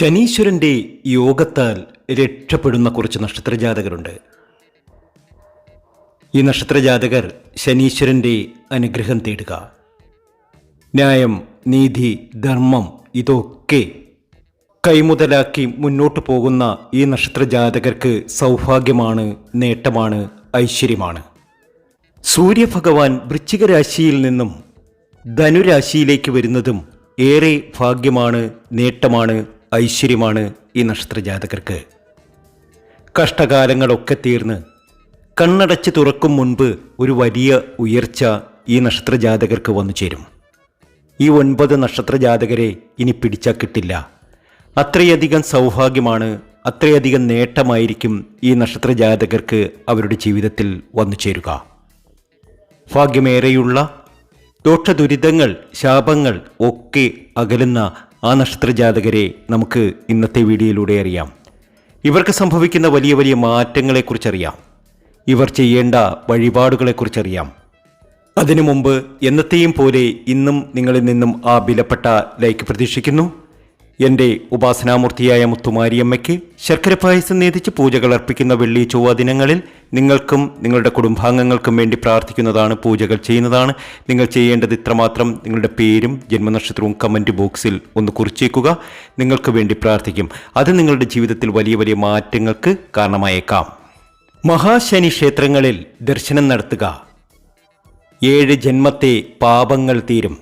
ശനീശ്വരന്റെ യോഗത്താൽ രക്ഷപ്പെടുന്ന കുറച്ച് നക്ഷത്രജാതകരുണ്ട്. ഈ നക്ഷത്രജാതകർ ശനീശ്വരന്റെ അനുഗ്രഹം തേടുക. ന്യായം നീതി ധർമ്മം ഇതൊക്കെ കൈമുതലാക്കി മുന്നോട്ട് പോകുന്ന ഈ നക്ഷത്രജാതകർക്ക് സൗഭാഗ്യമാണ് നേട്ടമാണ് ഐശ്വര്യമാണ്. സൂര്യഭഗവാൻ വൃശ്ചികരാശിയിൽ നിന്നും ധനുരാശിയിലേക്ക് വരുന്നതും ഏറെ ഭാഗ്യമാണ് നേട്ടമാണ് ഐശ്വര്യമാണ് ഈ നക്ഷത്രജാതകർക്ക്. കഷ്ടകാലങ്ങളൊക്കെ തീർന്ന് കണ്ണടച്ച് തുറക്കും മുൻപ് ഒരു വലിയ ഉയർച്ച ഈ നക്ഷത്രജാതകർക്ക് വന്നു ചേരും. ഈ ഒൻപത് നക്ഷത്രജാതകരെ ഇനി പിടിച്ചാൽ കിട്ടില്ല. അത്രയധികം സൗഭാഗ്യമാണ് അത്രയധികം നേട്ടമായിരിക്കും ഈ നക്ഷത്രജാതകർക്ക് അവരുടെ ജീവിതത്തിൽ വന്നു ചേരുക. ഭാഗ്യമേറെയുള്ള ദോഷദുരിതങ്ങൾ ശാപങ്ങൾ ഒക്കെ അകലുന്ന ആ നക്ഷത്രജാതകരെ നമുക്ക് ഇന്നത്തെ വീഡിയോയിലൂടെ അറിയാം. ഇവർക്ക് സംഭവിക്കുന്ന വലിയ വലിയ മാറ്റങ്ങളെക്കുറിച്ചറിയാം. ഇവർ ചെയ്യേണ്ട വഴിപാടുകളെക്കുറിച്ചറിയാം. അതിനു മുമ്പ് എന്നത്തെയും പോലെ ഇന്നും നിങ്ങളിൽ നിന്നും ആ വിലപ്പെട്ട ലൈക്ക് പ്രതീക്ഷിക്കുന്നു. എന്റെ ഉപാസനാമൂർത്തിയായ മുത്തുമാരിയമ്മയ്ക്ക് ശർക്കര പായസം നേതിച്ച് പൂജകൾ അർപ്പിക്കുന്ന വെള്ളി ചൊവ്വ ദിനങ്ങളിൽ നിങ്ങൾക്കും നിങ്ങളുടെ കുടുംബാംഗങ്ങൾക്കും വേണ്ടി പ്രാർത്ഥിക്കുന്നതാണ് പൂജകൾ ചെയ്യുന്നതാണ്. നിങ്ങൾ ചെയ്യേണ്ടത് ഇത്രമാത്രം. നിങ്ങളുടെ പേരും ജന്മനക്ഷത്രവും കമന്റ് ബോക്സിൽ ഒന്ന് കുറിച്ചേക്കുക. നിങ്ങൾക്ക് വേണ്ടി പ്രാർത്ഥിക്കും. അത് നിങ്ങളുടെ ജീവിതത്തിൽ വലിയ വലിയ മാറ്റങ്ങൾക്ക് കാരണമായേക്കാം. മഹാശനി ക്ഷേത്രങ്ങളിൽ ദർശനം നടത്തുക. ഏഴ് ജന്മത്തെ പാപങ്ങൾ തീരും.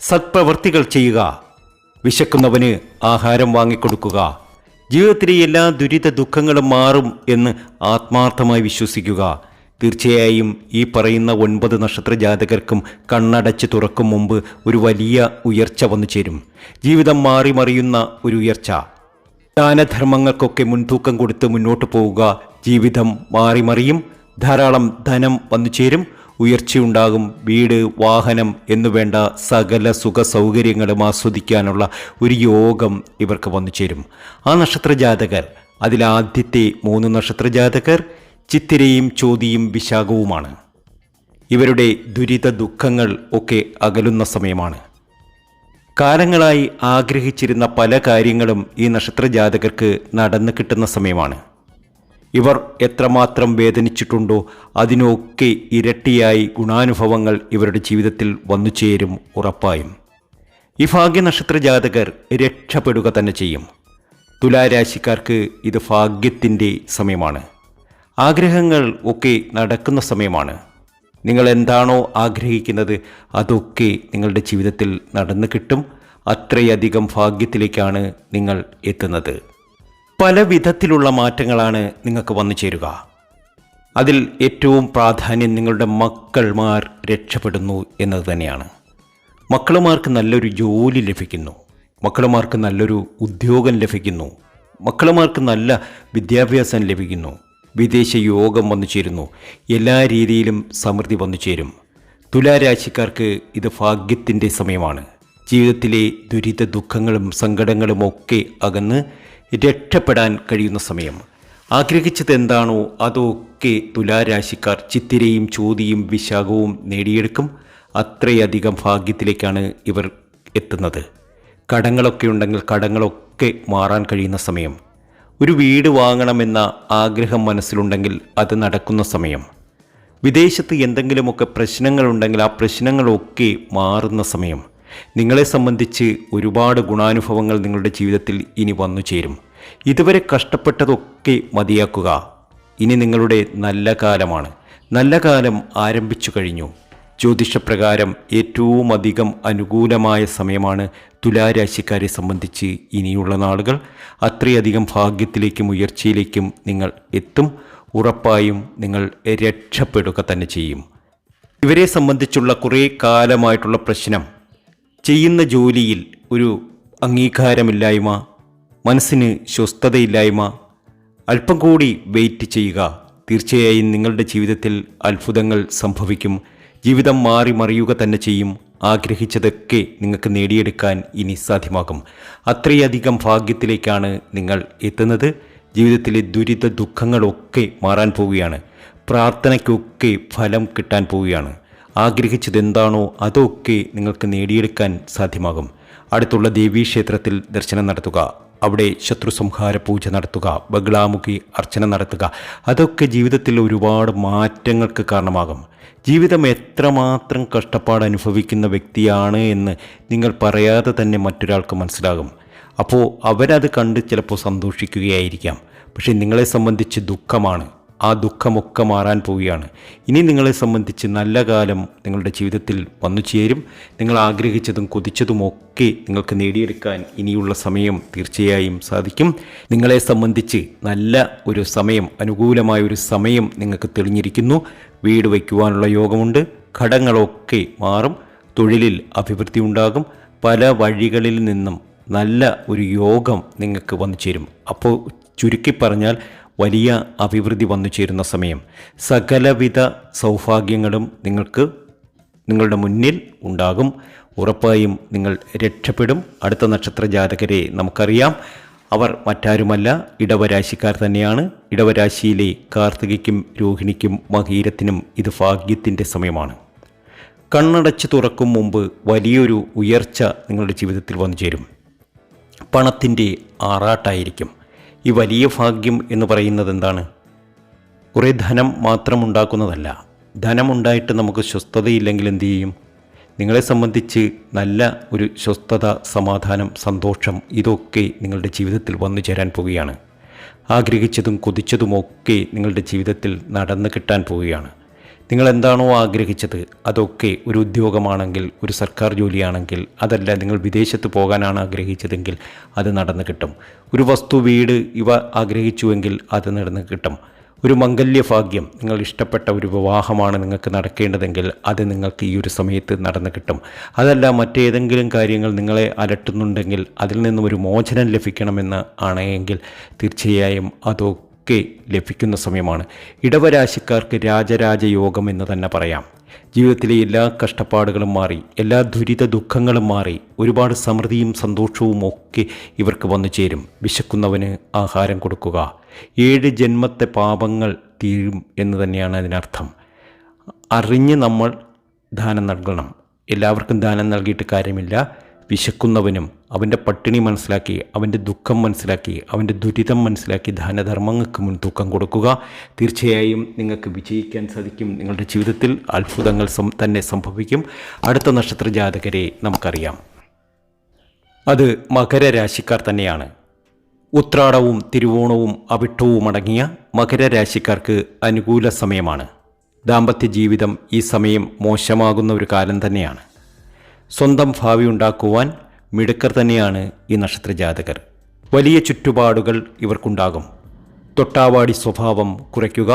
സത്പ്രവർത്തികൾ ചെയ്യുക. വിശക്കുന്നവന് ആഹാരം വാങ്ങിക്കൊടുക്കുക. ജീവിതത്തിലെ എല്ലാ ദുരിത ദുഃഖങ്ങളും മാറും എന്ന് ആത്മാർത്ഥമായി വിശ്വസിക്കുക. തീർച്ചയായും ഈ പറയുന്ന ഒൻപത് നക്ഷത്ര ജാതകർക്കും കണ്ണടച്ച് തുറക്കും മുമ്പ് ഒരു വലിയ ഉയർച്ച വന്നു ചേരും. ജീവിതം മാറി മറിയുന്ന ഒരു ഉയർച്ച. ദാനധർമ്മങ്ങൾക്കൊക്കെ മുൻതൂക്കം കൊടുത്ത് മുന്നോട്ട് പോവുക. ജീവിതം മാറി മറിയും. ധാരാളം ധനം വന്നു ചേരും. ഉയർച്ചയുണ്ടാകും. വീട് വാഹനം എന്നു വേണ്ട സകല സുഖ സൗകര്യങ്ങളും ആസ്വദിക്കാനുള്ള ഒരു യോഗം ഇവർക്ക് വന്നു ചേരും. ആ നക്ഷത്ര ജാതകർ അതിലാദ്യത്തെ മൂന്ന് നക്ഷത്ര ജാതകർ ചിത്തിരയും ചോതിയും വിശാഖവുമാണ്. ഇവരുടെ ദുരിത ദുഃഖങ്ങൾ ഒക്കെ അകലുന്ന സമയമാണ്. കാലങ്ങളായി ആഗ്രഹിച്ചിരുന്ന പല കാര്യങ്ങളും ഈ നക്ഷത്ര ജാതകർക്ക് നടന്നു കിട്ടുന്ന സമയമാണ്. ഇവർ എത്രമാത്രം വേദനിച്ചിട്ടുണ്ടോ അതിനൊക്കെ ഇരട്ടിയായി ഗുണാനുഭവങ്ങൾ ഇവരുടെ ജീവിതത്തിൽ വന്നു ചേരും ഉറപ്പായും. ഈ ഭാഗ്യനക്ഷത്ര ജാതകർ രക്ഷപ്പെടുക തന്നെ ചെയ്യും. തുലാരാശിക്കാർക്ക് ഇത് ഭാഗ്യത്തിന്റെ സമയമാണ്. ആഗ്രഹങ്ങൾ ഒക്കെ നടക്കുന്ന സമയമാണ്. നിങ്ങൾ എന്താണോ ആഗ്രഹിക്കുന്നത് അതൊക്കെ നിങ്ങളുടെ ജീവിതത്തിൽ നടന്നു കിട്ടും. അത്രയധികം ഭാഗ്യത്തിലേക്കാണ് നിങ്ങൾ എത്തുന്നത്. പല വിധത്തിലുള്ള മാറ്റങ്ങളാണ് നിങ്ങൾക്ക് വന്നു ചേരുക. അതിൽ ഏറ്റവും പ്രാധാന്യം നിങ്ങളുടെ മക്കൾമാർ രക്ഷപ്പെടുന്നു എന്നത് തന്നെയാണ്. മക്കളുമാർക്ക് നല്ലൊരു ജോലി ലഭിക്കുന്നു. മക്കളുമാർക്ക് നല്ലൊരു ഉദ്യോഗം ലഭിക്കുന്നു. മക്കളുമാർക്ക് നല്ല വിദ്യാഭ്യാസം ലഭിക്കുന്നു. വിദേശ യോഗം വന്നു ചേരുന്നു. എല്ലാ രീതിയിലും സമൃദ്ധി വന്നു ചേരും. തുലാരാശിക്കാർക്ക് ഇത് ഭാഗ്യത്തിന്റെ സമയമാണ്. ജീവിതത്തിലെ ദുരിത ദുഃഖങ്ങളും സങ്കടങ്ങളും ഒക്കെ അകന്ന് രക്ഷപ്പെടാൻ കഴിയുന്ന സമയം. ആഗ്രഹിച്ചത് എന്താണോ അതൊക്കെ തുലാരാശിക്കാർ ചിത്തിരയും ചോതിയും വിശാഖവും നേടിയെടുക്കും. അത്രയധികം ഭാഗ്യത്തിലേക്കാണ് ഇവർ എത്തുന്നത്. കടങ്ങളൊക്കെ ഉണ്ടെങ്കിൽ കടങ്ങളൊക്കെ മാറാൻ കഴിയുന്ന സമയം. ഒരു വീട് വാങ്ങണമെന്ന ആഗ്രഹം മനസ്സിലുണ്ടെങ്കിൽ അത് നടക്കുന്ന സമയം. വിദേശത്ത് എന്തെങ്കിലുമൊക്കെ പ്രശ്നങ്ങളുണ്ടെങ്കിൽ ആ പ്രശ്നങ്ങളൊക്കെ മാറുന്ന സമയം. നിങ്ങളെ സംബന്ധിച്ച് ഒരുപാട് ഗുണാനുഭവങ്ങൾ നിങ്ങളുടെ ജീവിതത്തിൽ ഇനി വന്നു ചേരും. ഇതുവരെ കഷ്ടപ്പെട്ടതൊക്കെ മതിയാക്കുക. ഇനി നിങ്ങളുടെ നല്ല കാലമാണ്. നല്ല കാലം ആരംഭിച്ചു കഴിഞ്ഞു. ജ്യോതിഷപ്രകാരം ഏറ്റവും അധികം അനുകൂലമായ സമയമാണ് തുലാരാശിക്കാരെ സംബന്ധിച്ച് ഇനിയുള്ള നാളുകൾ. അത്രയധികം ഭാഗ്യത്തിലേക്കും ഉയർച്ചയിലേക്കും നിങ്ങൾ എത്തും. ഉറപ്പായും നിങ്ങൾ രക്ഷപ്പെടുക തന്നെ ചെയ്യും. ഇവരെ സംബന്ധിച്ചുള്ള കുറേ കാലമായിട്ടുള്ള പ്രശ്നം ചെയ്യുന്ന ജോലിയിൽ ഒരു അംഗീകാരമില്ലായ്മ മനസ്സിന് സ്വസ്ഥതയില്ലായ്മ അല്പം കൂടി വെയിറ്റ് ചെയ്യുക. തീർച്ചയായും നിങ്ങളുടെ ജീവിതത്തിൽ അത്ഭുതങ്ങൾ സംഭവിക്കും. ജീവിതം മാറി മറിയുക തന്നെ ചെയ്യും. ആഗ്രഹിച്ചതൊക്കെ നിങ്ങൾക്ക് നേടിയെടുക്കാൻ ഇനി സാധ്യമാകും. അത്രയധികം ഭാഗ്യത്തിലേക്കാണ് നിങ്ങൾ എത്തുന്നത്. ജീവിതത്തിലെ ദുരിത ദുഃഖങ്ങളൊക്കെ മാറാൻ പോവുകയാണ്. പ്രാർത്ഥനയ്ക്കൊക്കെ ഫലം കിട്ടാൻ പോവുകയാണ്. ആഗ്രഹിച്ചതെന്താണോ അതൊക്കെ നിങ്ങൾക്ക് നേടിയെടുക്കാൻ സാധ്യമാകും. അടുത്തുള്ള ദേവീക്ഷേത്രത്തിൽ ദർശനം നടത്തുക. അവിടെ ശത്രു സംഹാര പൂജ നടത്തുക. ബഗ്ലാമുഖി അർച്ചന നടത്തുക. അതൊക്കെ ജീവിതത്തിൽ ഒരുപാട് മാറ്റങ്ങൾക്ക് കാരണമാകും. ജീവിതം എത്രമാത്രം കഷ്ടപ്പാട് അനുഭവിക്കുന്ന വ്യക്തിയാണ് എന്ന് നിങ്ങൾ പറയാതെ തന്നെ മറ്റൊരാൾക്ക് മനസ്സിലാകും. അപ്പോൾ അവരത് കണ്ട് ചിലപ്പോൾ സന്തോഷിക്കുകയായിരിക്കാം. പക്ഷേ നിങ്ങളെ സംബന്ധിച്ച് ദുഃഖമാണ്. ആ ദുഃഖമൊക്കെ മാറാൻ പോവുകയാണ്. ഇനി നിങ്ങളെ സംബന്ധിച്ച് നല്ല കാലം നിങ്ങളുടെ ജീവിതത്തിൽ വന്നു ചേരും. നിങ്ങൾ ആഗ്രഹിച്ചതും കൊതിച്ചതുമൊക്കെ നിങ്ങൾക്ക് നേടിയെടുക്കാൻ ഇനിയുള്ള സമയം തീർച്ചയായും സാധിക്കും. നിങ്ങളെ സംബന്ധിച്ച് നല്ല ഒരു സമയം അനുകൂലമായ ഒരു സമയം നിങ്ങൾക്ക് തെളിഞ്ഞിരിക്കുന്നു. വീട് വയ്ക്കുവാനുള്ള യോഗമുണ്ട്. ഘടങ്ങളൊക്കെ മാറും. തൊഴിലിൽ അഭിവൃദ്ധി ഉണ്ടാകും. പല വഴികളിൽ നിന്നും നല്ല ഒരു യോഗം നിങ്ങൾക്ക് വന്നു ചേരും. അപ്പോൾ ചുരുക്കി പറഞ്ഞാൽ വലിയ അഭിവൃദ്ധി വന്നു ചേരുന്ന സമയം. സകലവിധ സൗഭാഗ്യങ്ങളും നിങ്ങൾക്ക് നിങ്ങളുടെ മുന്നിൽ ഉണ്ടാകും. ഉറപ്പായും നിങ്ങൾ രക്ഷപ്പെടും. അടുത്ത നക്ഷത്ര ജാതകരെ നമുക്കറിയാം. അവർ മറ്റാരുമല്ല. ഇടവരാശിക്കാർ തന്നെയാണ്. ഇടവരാശിയിലെ കാർത്തികയ്ക്കും രോഹിണിക്കും മഹീരത്തിനും ഇത് ഭാഗ്യത്തിന്റെ സമയമാണ്. കണ്ണടച്ച് തുറക്കും മുമ്പ് വലിയൊരു ഉയർച്ച നിങ്ങളുടെ ജീവിതത്തിൽ വന്നു ചേരും. പണത്തിന്റെ ആറാട്ടായിരിക്കും. ഈ വലിയ ഭാഗ്യം എന്ന് പറയുന്നത് എന്താണ് കുറേ ധനം മാത്രം ഉണ്ടാക്കുന്നതല്ല ധനമുണ്ടായിട്ട് നമുക്ക് സ്വസ്ഥതയില്ലെങ്കിൽ എന്തു ചെയ്യും? നിങ്ങളെ സംബന്ധിച്ച് നല്ല ഒരു സ്വസ്ഥത സമാധാനം സന്തോഷം ഇതൊക്കെ നിങ്ങളുടെ ജീവിതത്തിൽ വന്നു ചേരാൻ പോവുകയാണ്. ആഗ്രഹിച്ചതും കൊതിച്ചതുമൊക്കെ നിങ്ങളുടെ ജീവിതത്തിൽ നടന്നു കിട്ടാൻ പോവുകയാണ്. നിങ്ങൾ എന്താണോ ആഗ്രഹിച്ചത് അതൊക്കെ ഒരു ഉദ്യോഗമാണെങ്കിൽ ഒരു സർക്കാർ ജോലിയാണെങ്കിൽ അതല്ല നിങ്ങൾ വിദേശത്ത് പോകാനാണ് ആഗ്രഹിച്ചതെങ്കിൽ അത് നടന്നു കിട്ടും. ഒരു വസ്തു വീട് ഇവ ആഗ്രഹിച്ചുവെങ്കിൽ അത് നടന്നു കിട്ടും. ഒരു മംഗല്യഭാഗ്യം നിങ്ങൾ ഇഷ്ടപ്പെട്ട ഒരു വിവാഹമാണ് നിങ്ങൾക്ക് നടക്കേണ്ടതെങ്കിൽ അത് നിങ്ങൾക്ക് ഈ ഒരു സമയത്ത് നടന്നു കിട്ടും. അതല്ല മറ്റേതെങ്കിലും കാര്യങ്ങൾ നിങ്ങളെ അലട്ടുന്നുണ്ടെങ്കിൽ അതിൽ നിന്നും ഒരു മോചനം ലഭിക്കണമെന്ന് ആണെങ്കിൽ തീർച്ചയായും അതോ ഒക്കെ ലഭിക്കുന്ന സമയമാണ്. ഇടവരാശിക്കാർക്ക് രാജരാജയോഗം എന്ന് തന്നെ പറയാം. ജീവിതത്തിലെ എല്ലാ കഷ്ടപ്പാടുകളും മാറി എല്ലാ ദുരിത ദുഃഖങ്ങളും മാറി ഒരുപാട് സമൃദ്ധിയും സന്തോഷവും ഒക്കെ ഇവർക്ക് വന്നു ചേരും. വിശക്കുന്നവന് ആഹാരം കൊടുക്കുക. ഏഴ് ജന്മത്തെ പാപങ്ങൾ തീരും എന്ന് തന്നെയാണ് അതിനർത്ഥം. അറിഞ്ഞ് നമ്മൾ ദാനം നൽകണം. എല്ലാവർക്കും ദാനം നൽകിയിട്ട് കാര്യമില്ല. വിശക്കുന്നവനും അവന്റെ പട്ടിണി മനസ്സിലാക്കി അവന്റെ ദുഃഖം മനസ്സിലാക്കി അവന്റെ ദുരിതം മനസ്സിലാക്കി ദാനധർമ്മങ്ങൾക്ക് മുൻതൂക്കം കൊടുക്കുക. തീർച്ചയായും നിങ്ങൾക്ക് വിജയിക്കാൻ സാധിക്കും. നിങ്ങളുടെ ജീവിതത്തിൽ അത്ഭുതങ്ങൾ തന്നെ സംഭവിക്കും. അടുത്ത നക്ഷത്ര ജാതകരെ നമുക്കറിയാം. അത് മകരരാശിക്കാർ തന്നെയാണ്. ഉത്രാടവും തിരുവോണവും അവിട്ടവും അടങ്ങിയ മകരരാശിക്കാർക്ക് അനുകൂല സമയമാണ്. ദാമ്പത്യ ജീവിതം ഈ സമയം മോശമാകുന്ന ഒരു കാലം തന്നെയാണ്. സ്വന്തം ഭാവി ഉണ്ടാക്കുവാൻ മിടുക്കർ തന്നെയാണ് ഈ നക്ഷത്ര ജാതകർ വലിയ ചുറ്റുപാടുകൾ ഇവർക്കുണ്ടാകും. തൊട്ടാവാടി സ്വഭാവം കുറയ്ക്കുക.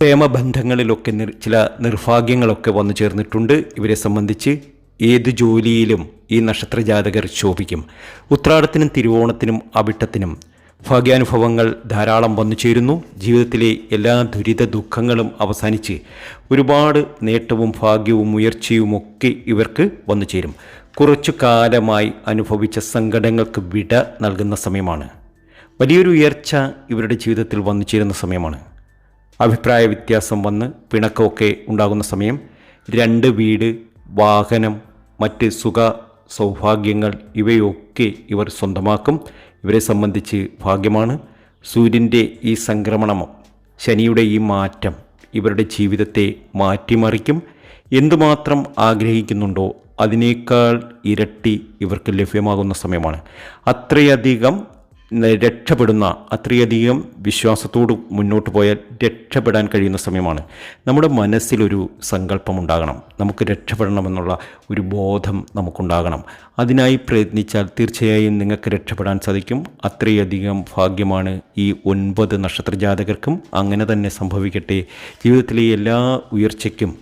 പ്രേമബന്ധങ്ങളിലൊക്കെ നിർ ചില നിർഭാഗ്യങ്ങളൊക്കെ വന്നു ചേർന്നിട്ടുണ്ട്. ഇവരെ സംബന്ധിച്ച് ഏത് ജോലിയിലും ഈ നക്ഷത്ര ജാതകർ ശോഭിക്കും. ഉത്രാടത്തിനും തിരുവോണത്തിനും അവിട്ടത്തിനും ഭാഗ്യാനുഭവങ്ങൾ ധാരാളം വന്നു ചേരുന്നു. ജീവിതത്തിലെ എല്ലാ ദുരിത ദുഃഖങ്ങളും അവസാനിച്ച് ഒരുപാട് നേട്ടവും ഭാഗ്യവും ഉയർച്ചയുമൊക്കെ ഇവർക്ക് വന്നു ചേരും. കുറച്ചു കാലമായി അനുഭവിച്ച സങ്കടങ്ങൾക്ക് വിട നൽകുന്ന സമയമാണ്. വലിയൊരു ഉയർച്ച ഇവരുടെ ജീവിതത്തിൽ വന്നു ചേരുന്ന സമയമാണ്. അഭിപ്രായ വ്യത്യാസം വന്ന് പിണക്കമൊക്കെ ഉണ്ടാകുന്ന സമയം. രണ്ട് വീട് വാഹനം മറ്റ് സുഖ സൗഭാഗ്യങ്ങൾ ഇവയൊക്കെ ഇവർ സ്വന്തമാക്കും. ഇവരെ സംബന്ധിച്ച് ഭാഗ്യമാണ്. സൂര്യന്റെ ഈ സംക്രമണം ശനിയുടെ ഈ മാറ്റം ഇവരുടെ ജീവിതത്തെ മാറ്റിമറിക്കും. എന്തുമാത്രം ആഗ്രഹിക്കുന്നുണ്ടോ അതിനേക്കാൾ ഇരട്ടി ഇവർക്ക് ലഭ്യമാകുന്ന സമയമാണ്. അത്രയധികം രക്ഷപ്പെടുന്ന അത്രയധികം വിശ്വാസത്തോട് മുന്നോട്ട് പോയാൽ രക്ഷപ്പെടാൻ കഴിയുന്ന സമയമാണ്. നമ്മുടെ മനസ്സിലൊരു സങ്കല്പമുണ്ടാകണം. നമുക്ക് രക്ഷപ്പെടണമെന്നുള്ള ഒരു ബോധം നമുക്കുണ്ടാകണം. അതിനായി പ്രയത്നിച്ചാൽ തീർച്ചയായും നിങ്ങൾക്ക് രക്ഷപ്പെടാൻ സാധിക്കും. അത്രയധികം ഭാഗ്യമാണ് ഈ ഒൻപത് നക്ഷത്ര ജാതകർക്കും അങ്ങനെ തന്നെ സംഭവിക്കട്ടെ. ജീവിതത്തിലെ എല്ലാ ഉയർച്ചയ്ക്കും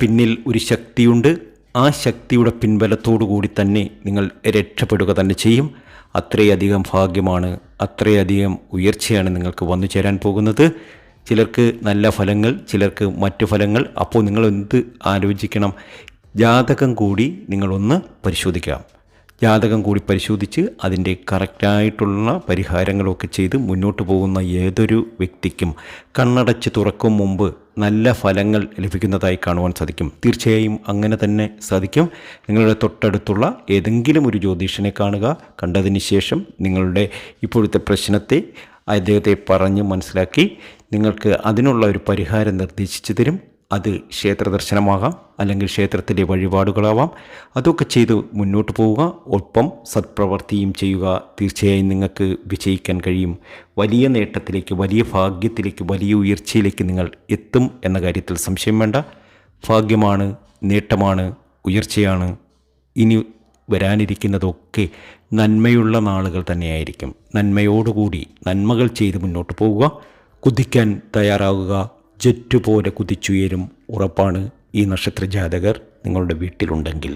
പിന്നിൽ ഒരു ശക്തിയുണ്ട്. ആ ശക്തിയുടെ പിൻബലത്തോടു കൂടി തന്നെ നിങ്ങൾ രക്ഷപ്പെടുക തന്നെ ചെയ്യും. അത്രയധികം ഭാഗ്യമാണ് അത്രയധികം ഉയർച്ചയാണ് നിങ്ങൾക്ക് വന്നു ചേരാൻ പോകുന്നത്. ചിലർക്ക് നല്ല ഫലങ്ങൾ ചിലർക്ക് മറ്റു ഫലങ്ങൾ. അപ്പോൾ നിങ്ങൾ എന്ത് ആലോചിക്കണം? ജാതകം കൂടി നിങ്ങളൊന്ന് പരിശോധിക്കാം. ജാതകം കൂടി പരിശോധിച്ച് അതിന്റെ കറക്റ്റായിട്ടുള്ള പരിഹാരങ്ങളൊക്കെ ചെയ്ത് മുന്നോട്ട് പോകുന്ന ഏതൊരു വ്യക്തിക്കും കണ്ണടച്ച് തുറക്കും മുമ്പ് നല്ല ഫലങ്ങൾ ലഭിക്കുന്നതായി കാണുവാൻ സാധിക്കും. തീർച്ചയായും അങ്ങനെ തന്നെ സാധിക്കും. നിങ്ങളുടെ തൊട്ടടുത്തുള്ള ഏതെങ്കിലും ഒരു ജ്യോതിഷനെ കാണുക. കണ്ടതിന് ശേഷം നിങ്ങളുടെ ഇപ്പോഴത്തെ പ്രശ്നത്തെ അദ്ദേഹത്തെ പറഞ്ഞ് മനസ്സിലാക്കി. നിങ്ങൾക്ക് അതിനുള്ള ഒരു പരിഹാരം നിർദ്ദേശിച്ചു തരും. അത് ക്ഷേത്ര ദർശനമാകാം അല്ലെങ്കിൽ ക്ഷേത്രത്തിലെ വഴിപാടുകളാവാം. അതൊക്കെ ചെയ്ത് മുന്നോട്ട് പോവുക. ഒപ്പം സത്പ്രവർത്തിയും ചെയ്യുക. തീർച്ചയായും നിങ്ങൾക്ക് വിജയിക്കാൻ കഴിയും. വലിയ നേട്ടത്തിലേക്ക് വലിയ ഭാഗ്യത്തിലേക്ക് വലിയ ഉയർച്ചയിലേക്ക് നിങ്ങൾ എത്തും എന്ന കാര്യത്തിൽ സംശയം വേണ്ട. ഭാഗ്യമാണ് നേട്ടമാണ് ഉയർച്ചയാണ്. ഇനി വരാനിരിക്കുന്നതൊക്കെ നന്മയുള്ള നാളുകൾ തന്നെയായിരിക്കും. നന്മയോടുകൂടി നന്മകൾ ചെയ്ത് മുന്നോട്ട് പോവുക. കുതിക്കാൻ തയ്യാറാകുക ജെറ്റ് പോലെ കുതിച്ചുയരും ഉറപ്പാണ് ഈ നക്ഷത്ര ജാതകർ നിങ്ങളുടെ വീട്ടിലുണ്ടെങ്കിൽ.